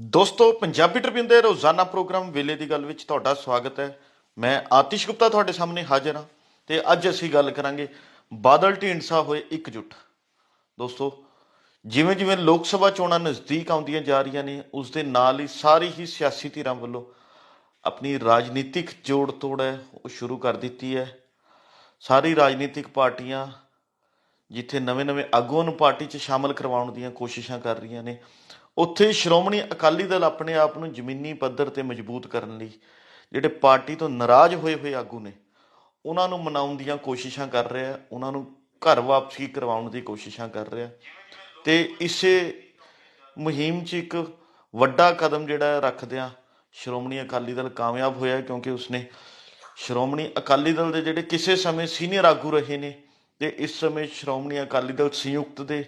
ਦੋਸਤੋ, ਪੰਜਾਬੀ ਟ੍ਰਿਬਿਊਨ ਦੇ ਰੋਜ਼ਾਨਾ ਪ੍ਰੋਗਰਾਮ ਵੇਲੇ ਦੀ ਗੱਲ ਵਿੱਚ ਤੁਹਾਡਾ ਸਵਾਗਤ ਹੈ। ਮੈਂ ਆਤਿਸ਼ ਗੁਪਤਾ ਤੁਹਾਡੇ ਸਾਹਮਣੇ ਹਾਜ਼ਰ ਹਾਂ ਤੇ ਅੱਜ ਅਸੀਂ ਗੱਲ ਕਰਾਂਗੇ ਬਾਦਲ ਢੀਂਡਸਾ ਹੋਏ ਇਕਜੁੱਟ। ਦੋਸਤੋ ਜਿਵੇਂ ਜਿਵੇਂ ਲੋਕ ਸਭਾ ਚੋਣਾਂ ਨਜ਼ਦੀਕ ਆਉਂਦੀਆਂ ਜਾ ਰਹੀਆਂ ਨੇ, ਉਸ ਦੇ ਨਾਲ ਹੀ ਸਾਰੀ ਹੀ ਸਿਆਸੀ ਧਿਰਾਂ ਵੱਲੋਂ ਆਪਣੀ ਰਾਜਨੀਤਿਕ ਜੋੜ ਤੋੜ ਹੈ, ਉਹ ਸ਼ੁਰੂ ਕਰ ਦਿੱਤੀ ਹੈ। ਸਾਰੀ ਰਾਜਨੀਤਿਕ ਪਾਰਟੀਆਂ ਜਿੱਥੇ ਨਵੇਂ-ਨਵੇਂ ਆਗੂਆਂ ਨੂੰ ਪਾਰਟੀ 'ਚ ਸ਼ਾਮਲ ਕਰਵਾਉਣ ਦੀਆਂ ਕੋਸ਼ਿਸ਼ਾਂ ਕਰ ਰਹੀਆਂ ਨੇ ਉੱਥੇ ਸ਼੍ਰੋਮਣੀ ਅਕਾਲੀ ਦਲ ਆਪਣੇ ਆਪ ਨੂੰ ਜ਼ਮੀਨੀ ਪੱਧਰ ਤੇ ਮਜ਼ਬੂਤ ਕਰਨ ਲਈ ਜਿਹੜੇ ਪਾਰਟੀ ਤੋਂ ਨਾਰਾਜ਼ ਹੋਏ ਹੋਏ ਆਗੂ ਨੇ, ਉਹਨਾਂ ਨੂੰ ਮਨਾਉਣ ਦੀਆਂ ਕੋਸ਼ਿਸ਼ਾਂ ਕਰ ਰਿਹਾ ਉਹਨਾਂ ਨੂੰ ਘਰ ਵਾਪਸੀ ਕਰਵਾਉਣ ਦੀ ਕੋਸ਼ਿਸ਼ਾਂ ਕਰ ਰਿਹਾ ਤੇ ਇਸੇ ਮੁਹਿੰਮ 'ਚ ਇੱਕ ਵੱਡਾ ਕਦਮ ਜਿਹੜਾ ਰੱਖਦਿਆਂ ਸ਼੍ਰੋਮਣੀ ਅਕਾਲੀ ਦਲ ਕਾਮਯਾਬ ਹੋਇਆ ਕਿਉਂਕਿ ਉਸਨੇ ਸ਼੍ਰੋਮਣੀ ਅਕਾਲੀ ਦਲ ਦੇ ਜਿਹੜੇ ਕਿਸੇ ਸਮੇਂ ਸੀਨੀਅਰ ਆਗੂ ਰਹੇ ਨੇ, ਤੇ ਇਸ ਸਮੇਂ ਸ਼੍ਰੋਮਣੀ ਅਕਾਲੀ ਦਲ ਸੰਯੁਕਤ ਦੇ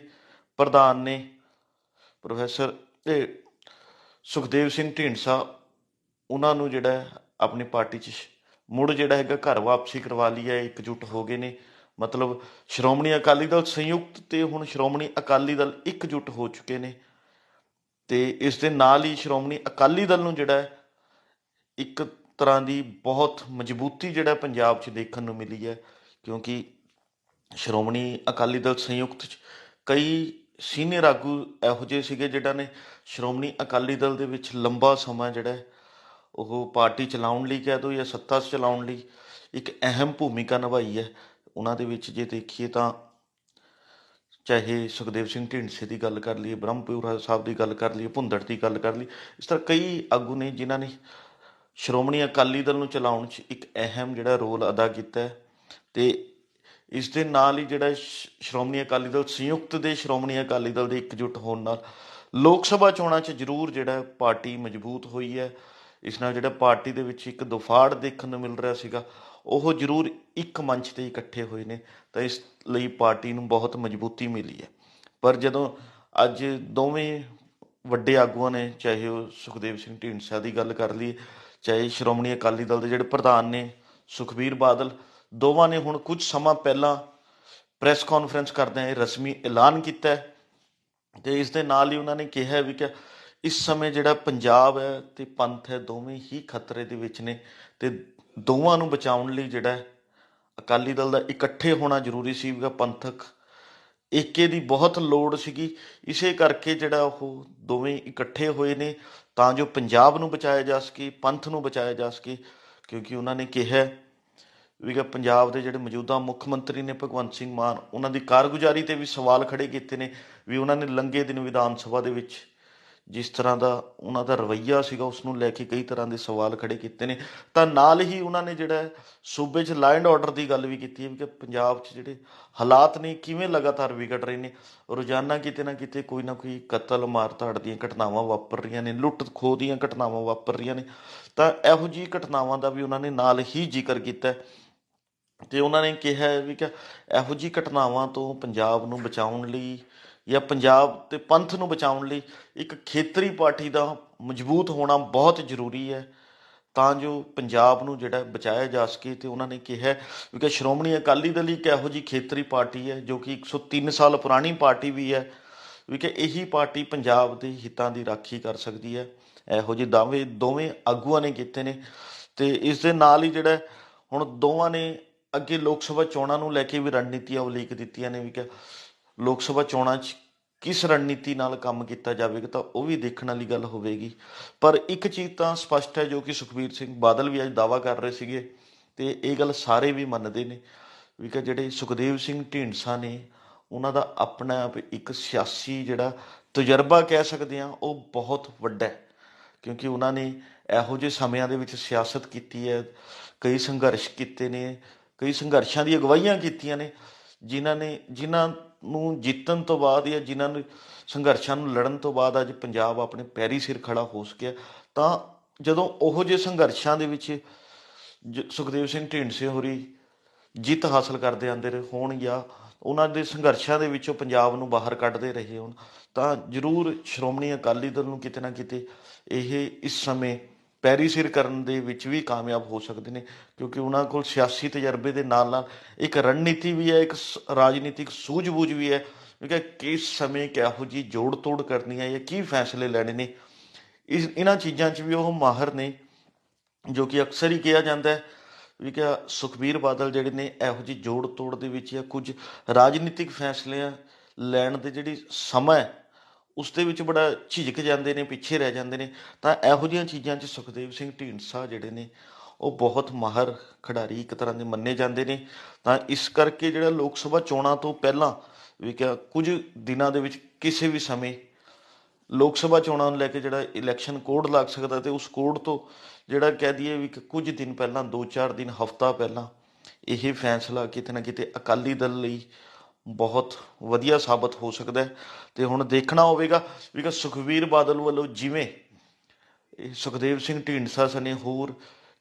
ਪ੍ਰਧਾਨ ਨੇ ਪ੍ਰੋਫੈਸਰ ਇਹ ਸੁਖਦੇਵ ਸਿੰਘ ਢੀਂਡਸਾ, ਉਹਨਾਂ ਨੂੰ ਜਿਹੜਾ ਆਪਣੀ ਪਾਰਟੀ 'ਚ ਮੁੜ ਜਿਹੜਾ ਹੈਗਾ ਘਰ ਵਾਪਸੀ ਕਰਵਾ ਲਈ ਹੈ, ਇਕਜੁੱਟ ਹੋ ਗਏ ਨੇ। ਮਤਲਬ ਸ਼੍ਰੋਮਣੀ ਅਕਾਲੀ ਦਲ ਸੰਯੁਕਤ ਤੇ ਹੁਣ ਸ਼੍ਰੋਮਣੀ ਅਕਾਲੀ ਦਲ ਇਕਜੁੱਟ ਹੋ ਚੁੱਕੇ ਨੇ। ਤੇ ਇਸ ਦੇ ਨਾਲ ਹੀ ਸ਼੍ਰੋਮਣੀ ਅਕਾਲੀ ਦਲ ਨੂੰ ਜਿਹੜਾ ਇੱਕ ਤਰ੍ਹਾਂ ਦੀ ਬਹੁਤ ਮਜ਼ਬੂਤੀ ਜਿਹੜਾ ਪੰਜਾਬ 'ਚ ਦੇਖਣ ਨੂੰ ਮਿਲੀ ਹੈ, ਕਿਉਂਕਿ ਸ਼੍ਰੋਮਣੀ ਅਕਾਲੀ ਦਲ ਸੰਯੁਕਤ 'ਚ ਕਈ ਸੀਨੀਅਰ ਆਗੂ ਇਹੋ ਜਿਹੇ ਸੀਗੇ ਜਿਹੜਾ ਨੇ ਸ਼੍ਰੋਮਣੀ ਅਕਾਲੀ ਦਲ ਦੇ ਵਿੱਚ ਲੰਬਾ ਸਮਾਂ ਜਿਹੜਾ ਉਹ ਪਾਰਟੀ ਚਲਾਉਣ ਲਈ ਕਹਿ ਦੋ ਜਾਂ ਸੱਤਾ ਚਲਾਉਣ ਲਈ ਇੱਕ ਅਹਿਮ ਭੂਮਿਕਾ ਨਿਭਾਈ ਹੈ। ਉਹਨਾਂ ਦੇ ਵਿੱਚ ਜੇ ਦੇਖੀਏ ਤਾਂ ਚਾਹੇ ਸੁਖਦੇਵ ਸਿੰਘ ਢੀਂਡਸੇ ਦੀ ਗੱਲ ਕਰ ਲਈਏ, ਬ੍ਰਹਮਪੁਰਾ ਸਾਹਿਬ ਦੀ ਗੱਲ ਕਰ ਲਈਏ, ਭੁੰਦੜ ਦੀ ਗੱਲ ਕਰ ਲਈਏ, ਇਸ ਤਰ੍ਹਾਂ ਕਈ ਆਗੂ ਨੇ ਜਿਨ੍ਹਾਂ ਨੇ ਸ਼੍ਰੋਮਣੀ ਅਕਾਲੀ ਦਲ ਨੂੰ ਚਲਾਉਣ 'ਚ ਇੱਕ ਅਹਿਮ ਜਿਹੜਾ ਰੋਲ ਅਦਾ ਕੀਤਾ ਹੈ। ਤੇ ਇਸ ਦੇ ਨਾਲ ਹੀ ਜਿਹੜਾ ਸ਼- ਸ਼੍ਰੋਮਣੀ ਅਕਾਲੀ ਦਲ, ਸੰਯੁਕਤ ਦੇ ਸ਼੍ਰੋਮਣੀ ਅਕਾਲੀ ਦਲ ਦੇ ਇਕਜੁੱਟ ਹੋਣ ਨਾਲ ਲੋਕ ਸਭਾ ਚੋਣਾਂ 'ਚ ਜ਼ਰੂਰ ਜਿਹੜਾ ਪਾਰਟੀ ਮਜ਼ਬੂਤ ਹੋਈ ਹੈ। ਇਸ ਨਾਲ ਜਿਹੜਾ ਪਾਰਟੀ ਦੇ ਵਿੱਚ ਇੱਕ ਦੁਫਾੜ ਦੇਖਣ ਨੂੰ ਮਿਲ ਰਿਹਾ ਸੀਗਾ, ਉਹ ਜ਼ਰੂਰ ਇੱਕ ਮੰਚ ਤੇ ਇਕੱਠੇ ਹੋਏ ਨੇ, ਤਾਂ ਇਸ ਲਈ ਪਾਰਟੀ ਨੂੰ ਬਹੁਤ ਮਜ਼ਬੂਤੀ ਮਿਲੀ ਹੈ। ਪਰ ਜਦੋਂ ਅੱਜ ਦੋਵੇਂ ਵੱਡੇ ਆਗੂਆਂ ਨੇ, ਚਾਹੇ ਉਹ ਸੁਖਦੇਵ ਸਿੰਘ ਢੀਂਡਸਾ ਦੀ ਗੱਲ ਕਰ ਲਈਏ, ਚਾਹੇ ਸ਼੍ਰੋਮਣੀ ਅਕਾਲੀ ਦਲ ਦੇ ਜਿਹੜੇ ਪ੍ਰਧਾਨ ਨੇ ਸੁਖਬੀਰ ਬਾਦਲ ਦੋਵਾਂ ਨੇ ਹੁਣ ਕੁਝ ਸਮਾਂ ਪਹਿਲਾਂ ਪ੍ਰੈਸ ਕਾਨਫਰੰਸ ਕਰਦਿਆਂ ਇਹ ਰਸਮੀ ਐਲਾਨ ਕੀਤਾ ਹੈ ਤੇ ਇਸ ਦੇ ਨਾਲ ਹੀ ਉਹਨਾਂ ਨੇ ਕਿਹਾ ਵੀ ਕਿ ਇਸ ਸਮੇਂ ਜਿਹੜਾ ਪੰਜਾਬ ਹੈ ਤੇ ਪੰਥ ਹੈ, ਦੋਵੇਂ ਹੀ ਖਤਰੇ ਦੇ ਵਿੱਚ ਨੇ ਤੇ ਦੋਵਾਂ ਨੂੰ ਬਚਾਉਣ ਲਈ ਜਿਹੜਾ ਅਕਾਲੀ ਦਲ ਦਾ ਇਕੱਠੇ ਹੋਣਾ ਜ਼ਰੂਰੀ ਸੀ ਵੀ ਪੰਥਕ ਏਕੇ ਦੀ ਬਹੁਤ ਲੋੜ ਸੀਗੀ। ਇਸੇ ਕਰਕੇ ਜਿਹੜਾ ਉਹ ਦੋਵੇਂ ਇਕੱਠੇ ਹੋਏ ਨੇ ਤਾਂ ਜੋ ਪੰਜਾਬ ਨੂੰ ਬਚਾਇਆ ਜਾ ਸਕੇ, ਪੰਥ ਨੂੰ ਬਚਾਇਆ ਜਾ ਸਕੇ, ਕਿਉਂਕਿ ਉਹਨਾਂ ਨੇ ਕਿਹਾ ਵੀ ਕਿ ਪੰਜਾਬ ਦੇ ਜਿਹੜੇ ਮੌਜੂਦਾ ਮੁੱਖ ਮੰਤਰੀ ਨੇ ਭਗਵੰਤ ਸਿੰਘ ਮਾਨ, ਉਹਨਾਂ ਦੀ ਕਾਰਗੁਜ਼ਾਰੀ ਤੇ ਵੀ ਸਵਾਲ ਖੜੇ ਕੀਤੇ ਨੇ ਵੀ ਉਹਨਾਂ ਨੇ ਲੰਗੇ ਦਿਨ ਵਿਧਾਨ ਸਭਾ ਦੇ ਵਿੱਚ ਜਿਸ ਤਰ੍ਹਾਂ ਦਾ ਉਹਨਾਂ ਦਾ ਰਵੱਈਆ ਸੀਗਾ, ਉਸ ਨੂੰ ਲੈ ਕੇ ਕਈ ਤਰ੍ਹਾਂ ਦੇ ਸਵਾਲ ਖੜੇ ਕੀਤੇ ਨੇ। ਤਾਂ ਨਾਲ ਹੀ ਉਹਨਾਂ ਨੇ ਜਿਹੜਾ ਸੂਬੇ 'ਚ ਲਾਅ ਐਂਡ ਆਰਡਰ ਦੀ ਗੱਲ ਵੀ ਕੀਤੀ ਹੈ ਵੀ ਕਿ ਪੰਜਾਬ 'ਚ ਜਿਹੜੇ ਹਾਲਾਤ ਨੇ, ਕਿਵੇਂ ਲਗਾਤਾਰ ਵਿਗੜ ਰਹੇ ਨੇ, ਰੋਜ਼ਾਨਾ ਕਿਤੇ ਨਾ ਕਿਤੇ ਕੋਈ ਨਾ ਕੋਈ ਕਤਲ ਮਾਰਤਾੜ ਦੀਆਂ ਘਟਨਾਵਾਂ ਵਾਪਰ ਰਹੀਆਂ ਨੇ, ਲੁੱਟ ਖੋਹ ਦੀਆਂ ਘਟਨਾਵਾਂ ਵਾਪਰ ਰਹੀਆਂ ਨੇ। ਤਾਂ ਇਹੋ ਜਿਹੀ ਘਟਨਾਵਾਂ ਦਾ ਵੀ ਉਹਨਾਂ ਨੇ ਨਾਲ ਹੀ ਜ਼ਿਕਰ ਕੀਤਾ ਹੈ। ਤੇ ਉਹਨਾਂ ਨੇ ਕਿਹਾ ਵੀ ਕਿ ਇਹੋ ਜਿਹੀ ਘਟਨਾਵਾਂ ਤੋਂ ਪੰਜਾਬ ਨੂੰ ਬਚਾਉਣ ਲਈ ਜਾਂ ਪੰਜਾਬ ਤੇ ਪੰਥ ਨੂੰ ਬਚਾਉਣ ਲਈ ਇੱਕ ਖੇਤਰੀ ਪਾਰਟੀ ਦਾ ਮਜ਼ਬੂਤ ਹੋਣਾ ਬਹੁਤ ਜ਼ਰੂਰੀ ਹੈ, ਤਾਂ ਜੋ ਪੰਜਾਬ ਨੂੰ ਜਿਹੜਾ ਬਚਾਇਆ ਜਾ ਸਕੇ ਤੇ ਉਹਨਾਂ ਨੇ ਕਿਹਾ ਵੀ ਕਿ ਸ਼੍ਰੋਮਣੀ ਅਕਾਲੀ ਦਲ ਇੱਕ ਇਹੋ ਜਿਹੀ ਖੇਤਰੀ ਪਾਰਟੀ ਹੈ ਜੋ ਕਿ 103 ਸਾਲ ਪੁਰਾਣੀ ਪਾਰਟੀ ਵੀ ਹੈ, ਵੀ ਕਿ ਇਹੀ ਪਾਰਟੀ ਪੰਜਾਬ ਦੇ ਹਿੱਤਾਂ ਦੀ ਰਾਖੀ ਕਰ ਸਕਦੀ ਹੈ। ਇਹੋ ਜਿਹੇ ਦਾਅਵੇ ਦੋਵੇਂ ਆਗੂਆਂ ਨੇ ਕੀਤੇ ਨੇ ਤੇ ਇਸ ਦੇ ਨਾਲ ਹੀ ਜਿਹੜਾ ਹੁਣ ਦੋਵਾਂ ਨੇ ਅੱਗੇ ਲੋਕ ਸਭਾ ਚੋਣਾਂ ਨੂੰ ਲੈ ਕੇ ਵੀ ਰਣਨੀਤੀਆਂ ਉਲੀਕ ਦਿੱਤੀਆਂ ਨੇ ਵੀ ਕਿ ਲੋਕ ਸਭਾ ਚੋਣਾਂ 'ਚ ਕਿਸ ਰਣਨੀਤੀ ਨਾਲ ਕੰਮ ਕੀਤਾ ਜਾਵੇਗਾ ਤਾਂ ਉਹ ਵੀ ਦੇਖਣ ਵਾਲੀ ਗੱਲ ਹੋਵੇਗੀ। ਪਰ ਇੱਕ ਚੀਜ਼ ਤਾਂ ਸਪਸ਼ਟ ਹੈ ਜੋ ਕਿ ਸੁਖਬੀਰ ਸਿੰਘ ਬਾਦਲ ਵੀ ਅੱਜ ਦਾਵਾ ਕਰ ਰਹੇ ਸੀਗੇ ਤੇ ਇਹ ਗੱਲ ਸਾਰੇ ਵੀ ਮੰਨਦੇ ਨੇ ਵੀ ਕਿ ਜਿਹੜੇ ਸੁਖਦੇਵ ਸਿੰਘ ਢੀਂਡਸਾ ਨੇ, ਉਹਨਾਂ ਦਾ ਆਪਣਾ ਆਪ ਇੱਕ ਸਿਆਸੀ ਜਿਹੜਾ ਤਜਰਬਾ ਕਹਿ ਸਕਦੇ ਆ ਉਹ ਬਹੁਤ ਵੱਡਾ ਹੈ। ਕਿਉਂਕਿ ਉਹਨਾਂ ਨੇ ਇਹੋ ਜਿਹੇ ਸਮਿਆਂ ਦੇ ਵਿੱਚ ਸਿਆਸਤ ਕੀਤੀ ਹੈ, ਕਈ ਸੰਘਰਸ਼ ਕੀਤੇ ਨੇ ਕਈ ਸੰਘਰਸ਼ਾਂ ਦੀ ਅਗਵਾਈਆਂ ਕੀਤੀਆਂ ਨੇ, ਜਿਨ੍ਹਾਂ ਨੇ, ਜਿਨ੍ਹਾਂ ਨੂੰ ਜਿੱਤਣ ਤੋਂ ਬਾਅਦ ਜਾਂ ਜਿਨ੍ਹਾਂ ਨੂੰ ਸੰਘਰਸ਼ਾਂ ਨੂੰ ਲੜਨ ਤੋਂ ਬਾਅਦ ਅੱਜ ਪੰਜਾਬ ਆਪਣੇ ਪੈਰੀ ਸਿਰ ਖੜਾ ਹੋ ਸਕਿਆ, ਤਾਂ ਜਦੋਂ ਉਹੋ ਜਿਹੇ ਸੰਘਰਸ਼ਾਂ ਦੇ ਵਿੱਚ ਜ- ਸੁਖਦੇਵ ਸਿੰਘ ਢੀਂਡਸੇ ਹੋਰੀ ਜਿੱਤ ਹਾਸਲ ਕਰਦੇ ਆਂਦੇ ਰਹੇ ਹੋਣ ਜਾਂ ਉਹਨਾਂ ਦੇ ਸੰਘਰਸ਼ਾਂ ਦੇ ਵਿੱਚੋਂ ਪੰਜਾਬ ਨੂੰ ਬਾਹਰ ਕੱਢਦੇ ਰਹੇ ਹੋਣ, ਤਾਂ ਜ਼ਰੂਰ ਸ਼੍ਰੋਮਣੀ ਅਕਾਲੀ ਦਲ ਨੂੰ ਕਿਤੇ ਨਾ ਕਿਤੇ ਇਹ ਇਸ ਸਮੇਂ ਪੈਰੀ ਸਿਰ ਕਰਨ ਦੇ ਵਿੱਚ ਵੀ ਕਾਮਯਾਬ ਹੋ ਸਕਦੇ ਨੇ, ਕਿਉਂਕਿ ਉਹਨਾਂ ਕੋਲ ਸਿਆਸੀ ਤਜਰਬੇ ਦੇ ਨਾਲ ਨਾਲ ਇੱਕ ਰਣਨੀਤੀ ਵੀ ਹੈ, ਇੱਕ ਸ- ਰਾਜਨੀਤਿਕ ਸੂਝ-ਬੂਝ ਵੀ ਹੈ। ਕਿ ਕਿਸ ਸਮੇਂ ਕਿਹੋ ਜੀ ਜੋੜ ਤੋੜ ਕਰਨੀ ਹੈ ਜਾਂ ਕੀ ਫੈਸਲੇ ਲੈਣੇ ਨੇ? ਇਸ, ਇਹਨਾਂ ਚੀਜ਼ਾਂ 'ਚ ਵੀ ਉਹ ਮਾਹਰ ਨੇ, ਜੋ ਕਿ ਅਕਸਰ ਹੀ ਕਿਹਾ ਜਾਂਦਾ ਹੈ। ਵੀ ਕਿ ਸੁਖਬੀਰ ਬਾਦਲ ਜਿਹੜੇ ਨੇ, ਇਹੋ ਜਿਹੀ ਜੋੜ ਤੋੜ ਦੇ ਵਿੱਚ ਜਾਂ ਕੁਝ ਰਾਜਨੀਤਿਕ ਫੈਸਲੇ ਲੈਣ ਦੇ ਜਿਹੜੀ ਸਮਾਂ ਉਸ ਦੇ ਵਿੱਚ ਬੜਾ ਝਿਜਕ ਜਾਂਦੇ ਨੇ, ਪਿੱਛੇ ਰਹਿ ਜਾਂਦੇ ਨੇ। ਤਾਂ ਇਹੋ ਜਿਹੀਆਂ ਚੀਜ਼ਾਂ 'ਚ ਸੁਖਦੇਵ ਸਿੰਘ ਢੀਂਡਸਾ ਜਿਹੜੇ ਨੇ, ਉਹ ਬਹੁਤ ਮਾਹਰ ਖਿਡਾਰੀ ਇੱਕ ਤਰ੍ਹਾਂ ਦੇ ਮੰਨੇ ਜਾਂਦੇ ਨੇ। ਤਾਂ ਇਸ ਕਰਕੇ ਜਿਹੜਾ ਲੋਕ ਸਭਾ ਚੋਣਾਂ ਤੋਂ ਪਹਿਲਾਂ ਵੀ ਕਿ ਕੁਝ ਦਿਨਾਂ ਦੇ ਵਿੱਚ ਕਿਸੇ ਵੀ ਸਮੇਂ ਲੋਕ ਸਭਾ ਚੋਣਾਂ ਨੂੰ ਲੈ ਕੇ ਜਿਹੜਾ ਇਲੈਕਸ਼ਨ ਕੋਡ ਲੱਗ ਸਕਦਾ ਤੇ ਉਸ ਕੋਡ ਤੋਂ ਜਿਹੜਾ ਕਹਿ ਦਈਏ ਵੀ ਕਿ ਕੁਝ ਦਿਨ ਪਹਿਲਾਂ 2-4 ਦਿਨ, ਹਫਤਾ ਪਹਿਲਾਂ ਇਹ ਫੈਸਲਾ ਕਿਤੇ ਨਾ ਕਿਤੇ ਅਕਾਲੀ ਦਲ ਲਈ ਬਹੁਤ ਵਧੀਆ ਸਾਬਤ ਹੋ ਸਕਦਾ ਹੈ। ਤੇ ਹੁਣ ਦੇਖਣਾ ਹੋਵੇਗਾ ਵੀ ਕਿ ਸੁਖਵੀਰ ਬਾਦਲ ਵੱਲੋਂ ਜਿਵੇਂ ਸੁਖਦੇਵ ਸਿੰਘ ਢੀਂਡਸਾ ਸਨੇ ਹੋਰ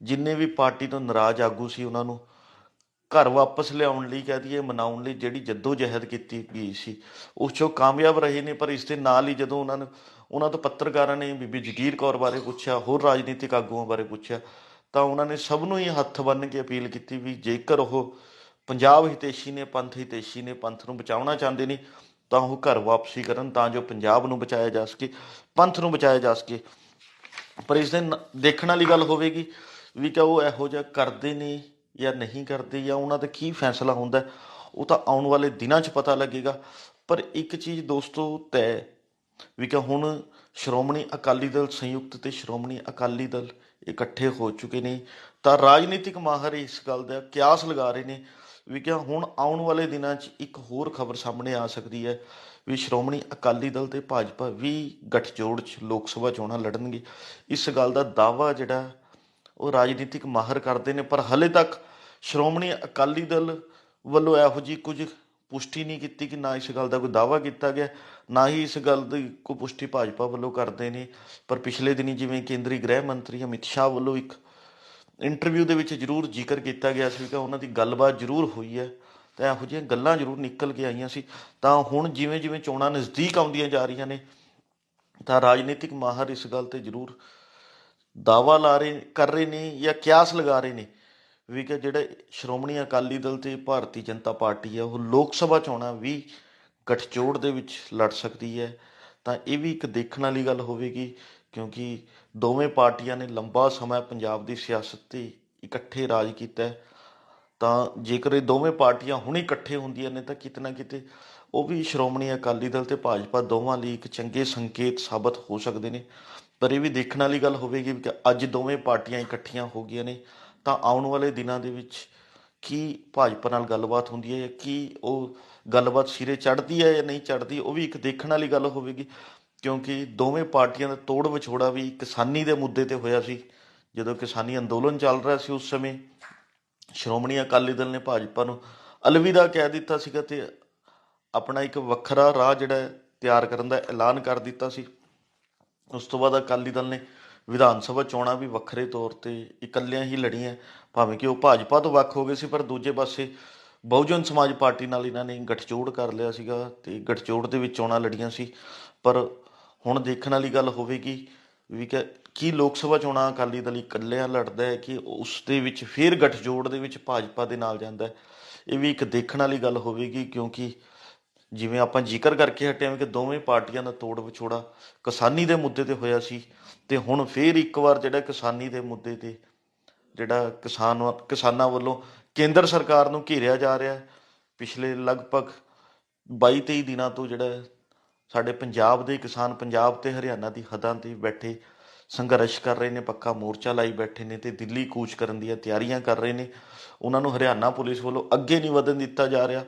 ਜਿੰਨੇ ਵੀ ਪਾਰਟੀ ਤੋਂ ਨਾਰਾਜ਼ ਆਗੂ ਸੀ ਉਹਨਾਂ ਨੂੰ ਘਰ ਵਾਪਸ ਲਿਆਉਣ ਲਈ ਕਹਿ ਦਈਏ, ਮਨਾਉਣ ਲਈ ਜਿਹੜੀ ਜੱਦੋ ਜਹਿਦ ਕੀਤੀ ਗਈ ਸੀ, ਉਸ 'ਚੋਂ ਕਾਮਯਾਬ ਰਹੇ ਨੇ, ਪਰ ਇਸ ਦੇ ਨਾਲ ਹੀ ਜਦੋਂ ਉਹਨਾਂ ਨੂੰ ਉਹਨਾਂ ਤੋਂ ਪੱਤਰਕਾਰਾਂ ਨੇ ਬੀਬੀ ਜਗੀਰ ਕੌਰ ਬਾਰੇ ਪੁੱਛਿਆ, ਹੋਰ ਰਾਜਨੀਤਿਕ ਆਗੂਆਂ ਬਾਰੇ ਪੁੱਛਿਆ, ਤਾਂ ਉਹਨਾਂ ਨੇ ਸਭ ਨੂੰ ਹੀ ਹੱਥ ਬੰਨ੍ਹ ਕੇ ਅਪੀਲ ਕੀਤੀ ਵੀ ਜੇਕਰ ਉਹ ਪੰਜਾਬ ਹਿਤੇਸ਼ੀ ਨੇ, ਪੰਥ ਹਿਤੇਸ਼ੀ ਨੇ ਪੰਥ ਨੂੰ ਬਚਾਉਣਾ ਚਾਹੁੰਦੇ ਨੇ, ਤਾਂ ਉਹ ਘਰ ਵਾਪਸੀ ਕਰਨ, ਤਾਂ ਜੋ ਪੰਜਾਬ ਨੂੰ ਬਚਾਇਆ ਜਾ ਸਕੇ, ਪੰਥ ਨੂੰ ਬਚਾਇਆ ਜਾ ਸਕੇ। ਪਰ ਇਸ ਦੇ ਦੇਖਣ ਵਾਲੀ ਗੱਲ ਹੋਵੇਗੀ ਵੀ ਕਿ ਉਹ ਇਹੋ ਜਿਹਾ ਕਰਦੇ ਨੇ ਜਾਂ ਨਹੀਂ ਕਰਦੇ, ਜਾਂ ਉਹਨਾਂ ਦਾ ਕੀ ਫੈਸਲਾ ਹੁੰਦਾ ਉਹ ਤਾਂ ਆਉਣ ਵਾਲੇ ਦਿਨਾਂ 'ਚ ਪਤਾ ਲੱਗੇਗਾ। ਪਰ ਇੱਕ ਚੀਜ਼ ਦੋਸਤੋ ਤੈਅ ਵੀ ਕਿ ਹੁਣ ਸ਼੍ਰੋਮਣੀ ਅਕਾਲੀ ਦਲ ਸੰਯੁਕਤ ਤੇ ਸ਼੍ਰੋਮਣੀ ਅਕਾਲੀ ਦਲ ਇਕੱਠੇ ਹੋ ਚੁੱਕੇ ਨੇ, ਤਾਂ ਰਾਜਨੀਤਿਕ ਮਾਹਰ ਇਸ ਗੱਲ ਦਾ ਕਿਆਸ ਲਗਾ ਰਹੇ ਨੇ ਵੀ ਕਿ ਹੁਣ ਆਉਣ ਵਾਲੇ ਦਿਨਾਂ 'ਚ ਇੱਕ ਹੋਰ ਖਬਰ ਸਾਹਮਣੇ ਆ ਸਕਦੀ ਹੈ ਵੀ ਸ਼੍ਰੋਮਣੀ ਅਕਾਲੀ ਦਲ ਤੇ ਭਾਜਪਾ ਵੀ ਗੱਠਜੋੜ 'ਚ ਲੋਕ ਸਭਾ ਚੋਣਾਂ ਲੜਨਗੇ। ਇਸ ਗੱਲ ਦਾ ਦਾਵਾ ਜਿਹੜਾ ਉਹ ਰਾਜਨੀਤਿਕ ਮਾਹਰ ਕਰਦੇ ਨੇ, ਪਰ ਹਲੇ ਤੱਕ ਸ਼੍ਰੋਮਣੀ ਅਕਾਲੀ ਦਲ ਵੱਲੋਂ ਇਹੋ ਜੀ ਕੁਝ ਪੁਸ਼ਟੀ ਨਹੀਂ ਕੀਤੀ ਕਿ ਨਾ ਇਸ ਗੱਲ ਦਾ ਕੋਈ ਦਾਵਾ ਕੀਤਾ ਗਿਆ, ਨਾ ਹੀ ਇਸ ਗੱਲ ਦੀ ਕੋਈ ਪੁਸ਼ਟੀ ਭਾਜਪਾ ਵੱਲੋਂ ਕਰਦੇ ਨੇ। ਪਰ ਪਿਛਲੇ ਦਿਨੀ ਜਿਵੇਂ ਕੇਂਦਰੀ ਗ੍ਰਹਿ ਮੰਤਰੀ ਅਮਿਤ ਸ਼ਾਹ ਵੱਲੋਂ ਇੱਕ ਇੰਟਰਵਿਊ ਦੇ ਵਿੱਚ ਜ਼ਰੂਰ ਜ਼ਿਕਰ ਕੀਤਾ ਗਿਆ ਸੀਗਾ ਉਹਨਾਂ ਦੀ ਗੱਲਬਾਤ ਜ਼ਰੂਰ ਹੋਈ ਹੈ ਤਾਂ ਇਹੋ ਜਿਹੀਆਂ ਗੱਲਾਂ ਜ਼ਰੂਰ ਨਿਕਲ ਕੇ ਆਈਆਂ ਸੀ। ਤਾਂ ਹੁਣ ਜਿਵੇਂ ਜਿਵੇਂ ਚੋਣਾਂ ਨਜ਼ਦੀਕ ਆਉਂਦੀਆਂ ਜਾ ਰਹੀਆਂ ਨੇ, ਤਾਂ ਰਾਜਨੀਤਿਕ ਮਾਹਰ ਇਸ ਗੱਲ ਤੇ ਜ਼ਰੂਰ ਦਾਵਾ ਲਾ ਰਹੇ, ਕਰ ਰਹੇ ਨੇ ਜਾਂ ਕਿਆਸ ਲਗਾ ਰਹੇ ਨੇ ਵੀ ਕਿ ਜਿਹੜੇ ਸ਼੍ਰੋਮਣੀ ਅਕਾਲੀ ਦਲ ਤੇ ਭਾਰਤੀ ਜਨਤਾ ਪਾਰਟੀ ਹੈ, ਉਹ ਲੋਕ ਸਭਾ ਚੋਣਾਂ ਵੀ ਗਠਜੋੜ ਦੇ ਵਿੱਚ ਲੜ ਸਕਦੀ ਹੈ। ਤਾਂ ਇਹ ਵੀ ਇੱਕ ਦੇਖਣ ਵਾਲੀ ਗੱਲ ਹੋਵੇਗੀ ਕਿਉਂਕਿ ਦੋਵੇਂ ਪਾਰਟੀਆਂ ਨੇ ਲੰਬਾ ਸਮਾਂ ਪੰਜਾਬ ਦੀ ਸਿਆਸਤ ਤੇ ਇਕੱਠੇ ਰਾਜ ਕੀਤਾ ਹੈ। ਤਾਂ ਜੇਕਰ ਇਹ ਦੋਵੇਂ ਪਾਰਟੀਆਂ ਹੁਣ ਇਕੱਠੇ ਹੁੰਦੀਆਂ ਨੇ ਤਾਂ ਕਿਤੇ ਨਾ ਕਿਤੇ ਉਹ ਵੀ ਸ਼੍ਰੋਮਣੀ ਅਕਾਲੀ ਦਲ ਤੇ ਭਾਜਪਾ ਦੋਵਾਂ ਲਈ ਇੱਕ ਚੰਗੇ ਸੰਕੇਤ ਸਾਬਤ ਹੋ ਸਕਦੇ ਨੇ। ਪਰ ਇਹ ਵੀ ਦੇਖਣ ਵਾਲੀ ਗੱਲ ਹੋਵੇਗੀ ਕਿ ਅੱਜ ਦੋਵੇਂ ਪਾਰਟੀਆਂ ਇਕੱਠੀਆਂ ਹੋ ਗਈਆਂ ਨੇ ਤਾਂ ਆਉਣ ਵਾਲੇ ਦਿਨਾਂ ਦੇ ਵਿੱਚ ਕੀ ਭਾਜਪਾ ਨਾਲ ਗੱਲਬਾਤ ਹੁੰਦੀ ਹੈ ਜਾਂ ਕੀ ਉਹ ਗੱਲਬਾਤ ਸਿਰੇ ਚੜ੍ਹਦੀ ਹੈ ਜਾਂ ਨਹੀਂ ਚੜ੍ਹਦੀ, ਉਹ ਵੀ ਇੱਕ ਦੇਖਣ ਵਾਲੀ ਗੱਲ ਹੋਵੇਗੀ। ਕਿਉਂਕਿ ਦੋਵੇਂ ਪਾਰਟੀਆਂ ਦਾ ਤੋੜ ਵਿਛੋੜਾ ਵੀ ਕਿਸਾਨੀ ਦੇ ਮੁੱਦੇ ਤੇ ਹੋਇਆ ਸੀ। ਜਦੋਂ ਕਿਸਾਨੀ ਅੰਦੋਲਨ ਚੱਲ ਰਿਹਾ ਸੀ ਉਸ ਸਮੇਂ, ਸ਼੍ਰੋਮਣੀ ਅਕਾਲੀ ਦਲ ਨੇ ਭਾਜਪਾ ਨੂੰ ਅਲਵਿਦਾ ਕਹਿ ਦਿੱਤਾ ਸੀਗਾ ਤੇ ਆਪਣਾ ਇੱਕ ਵੱਖਰਾ ਰਾਹ ਜਿਹੜਾ ਤਿਆਰ ਕਰਨ ਦਾ ਐਲਾਨ ਕਰ ਦਿੱਤਾ ਸੀ। ਉਸ ਤੋਂ ਬਾਅਦ ਅਕਾਲੀ ਦਲ ਨੇ ਵਿਧਾਨ ਸਭਾ ਚੋਣਾਂ ਵੀ ਵੱਖਰੇ ਤੌਰ ਤੇ ਇਕੱਲਿਆਂ ਹੀ ਲੜੀਆਂ। ਭਾਵੇਂ ਕਿ ਉਹ ਭਾਜਪਾ ਤੋਂ ਵੱਖ ਹੋ ਗਏ ਸੀ, ਪਰ ਦੂਜੇ ਪਾਸੇ ਬਹੁਜਨ ਸਮਾਜ ਪਾਰਟੀ ਨਾਲ ਇਹਨਾਂ ਨੇ ਗਠਜੋੜ ਕਰ ਲਿਆ ਸੀਗਾ ਤੇ ਗਠਜੋੜ ਦੇ ਵਿੱਚ ਚੋਣਾਂ ਲੜੀਆਂ ਸੀ। ਪਰ ਹੁਣ ਦੇਖਣ ਵਾਲੀ ਗੱਲ ਹੋਵੇਗੀ ਵੀ ਕਿ ਕੀ ਲੋਕ ਸਭਾ ਚੋਣਾਂ ਅਕਾਲੀ ਦਲ ਇਕੱਲਿਆਂ ਲੜਦਾ ਹੈ ਕਿ ਉਸ ਦੇ ਵਿੱਚ ਫਿਰ ਗੱਠਜੋੜ ਦੇ ਵਿੱਚ ਭਾਜਪਾ ਦੇ ਨਾਲ ਜਾਂਦਾ ਹੈ? ਇਹ ਵੀ ਇੱਕ ਦੇਖਣ ਵਾਲੀ ਗੱਲ ਹੋਵੇਗੀ ਕਿਉਂਕਿ ਜਿਵੇਂ ਆਪਾਂ ਜ਼ਿਕਰ ਕਰਕੇ ਹਟੇ ਹਾਂ ਕਿ ਦੋਵੇਂ ਪਾਰਟੀਆਂ ਦਾ ਤੋੜ ਵਿਛੋੜਾ ਕਿਸਾਨੀ ਦੇ ਮੁੱਦੇ ਤੇ ਹੋਇਆ ਸੀ ਤੇ ਹੁਣ ਫੇਰ ਇੱਕ ਵਾਰ ਜਿਹੜਾ ਕਿਸਾਨੀ ਦੇ ਮੁੱਦੇ ਤੇ ਜਿਹੜਾ ਕਿਸਾਨ ਕਿਸਾਨਾਂ ਵੱਲੋਂ ਕੇਂਦਰ ਸਰਕਾਰ ਨੂੰ ਘੇਰਿਆ ਜਾ ਰਿਹਾ ਹੈ। ਪਿਛਲੇ ਲਗਭਗ 22-23 ਦਿਨਾਂ ਤੋਂ ਜਿਹੜਾ ਸਾਡੇ ਪੰਜਾਬ ਦੇ ਕਿਸਾਨ ਪੰਜਾਬ ਤੇ ਹਰਿਆਣਾ ਦੀ ਹੱਦਾਂ ਤੇ ਬੈਠੇ ਸੰਘਰਸ਼ ਕਰ ਰਹੇ ਨੇ, ਪੱਕਾ ਮੋਰਚਾ ਲਾਈ ਬੈਠੇ ਨੇ ਤੇ ਦਿੱਲੀ ਕੂਚ ਕਰਨ ਦੀਆਂ ਤਿਆਰੀਆਂ ਕਰ ਰਹੇ ਨੇ। ਉਹਨਾਂ ਨੂੰ ਹਰਿਆਣਾ ਪੁਲਿਸ ਵੱਲੋਂ ਅੱਗੇ ਨਹੀਂ ਵਧਣ ਦਿੱਤਾ ਜਾ ਰਿਹਾ।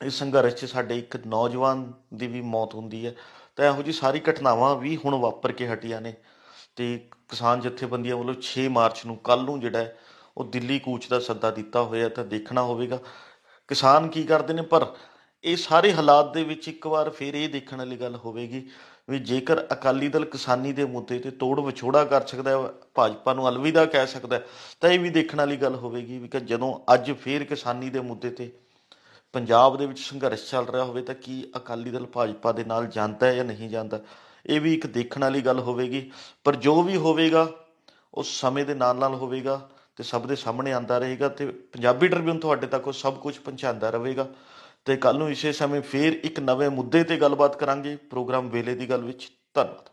ਇਸ ਸੰਘਰਸ਼ 'ਚ ਸਾਡੇ ਇੱਕ ਨੌਜਵਾਨ ਦੀ ਵੀ ਮੌਤ ਹੁੰਦੀ ਹੈ। ਤਾਂ ਇਹੋ ਜੀ ਸਾਰੀ ਘਟਨਾਵਾਂ ਵੀ ਹੁਣ ਵਾਪਰ ਕੇ ਹਟੀਆਂ ਨੇ ਤੇ ਕਿਸਾਨ ਜਥੇਬੰਦੀਆਂ ਵੱਲੋਂ 6 ਮਾਰਚ ਨੂੰ ਕੱਲ ਨੂੰ ਜਿਹੜਾ ਹੈ, ਉਹ ਦਿੱਲੀ ਕੂਚ ਦਾ ਸੱਦਾ ਦਿੱਤਾ ਹੋਇਆ ਤਾਂ ਦੇਖਣਾ ਹੋਵੇਗਾ। ਕਿਸਾਨ ਕੀ ਕਰਦੇ ਨੇ, ਪਰ ਇਹ ਸਾਰੇ ਹਾਲਾਤ ਦੇ ਵਿੱਚ ਇੱਕ ਵਾਰ ਫਿਰ ਇਹ ਦੇਖਣ ਵਾਲੀ ਗੱਲ ਹੋਵੇਗੀ ਵੀ ਜੇਕਰ ਅਕਾਲੀ ਦਲ ਕਿਸਾਨੀ ਦੇ ਮੁੱਦੇ ਤੇ ਤੋੜ ਵਿਛੋੜਾ ਕਰ ਸਕਦਾ ਹੈ, ਭਾਜਪਾ ਨੂੰ ਅਲਵਿਦਾ ਕਹਿ ਸਕਦਾ ਤਾਂ ਇਹ ਵੀ ਦੇਖਣ ਵਾਲੀ ਗੱਲ ਹੋਵੇਗੀ ਵੀ ਕਿ ਜਦੋਂ ਅੱਜ ਫਿਰ ਕਿਸਾਨੀ ਦੇ ਮੁੱਦੇ ਤੇ ਪੰਜਾਬ ਦੇ ਵਿੱਚ ਸੰਘਰਸ਼ ਚੱਲ ਰਿਹਾ ਹੋਵੇ ਤਾਂ ਕੀ ਅਕਾਲੀ ਦਲ ਭਾਜਪਾ ਦੇ ਨਾਲ ਜਾਂਦਾ ਹੈ ਜਾਂ ਨਹੀਂ ਜਾਂਦਾ, ਇਹ ਵੀ ਇੱਕ ਦੇਖਣ ਵਾਲੀ ਗੱਲ ਹੋਵੇਗੀ। ਪਰ ਜੋ ਵੀ ਹੋਵੇਗਾ, ਉਹ ਸਮੇਂ ਦੇ ਨਾਲ ਨਾਲ ਹੋਵੇਗਾ ਤੇ ਸਭ ਦੇ ਸਾਹਮਣੇ ਆਂਦਾ ਰਹੇਗਾ ਤੇ ਪੰਜਾਬੀ ਟ੍ਰਿਬਿਊਨ ਤੁਹਾਡੇ ਤੱਕ ਉਹ ਸਭ ਕੁਝ ਪਹੁੰਚਾਉਂਦਾ ਰਹੇਗਾ। ਤੇ ਕੱਲ ਨੂੰ ਇਸੇ ਸਮੇਂ ਫੇਰ ਇੱਕ ਨਵੇਂ ਮੁੱਦੇ ਤੇ ਗੱਲਬਾਤ ਕਰਾਂਗੇ ਪ੍ਰੋਗਰਾਮ ਵੇਲੇ ਦੀ ਗੱਲ ਵਿੱਚ। ਧੰਨਵਾਦ।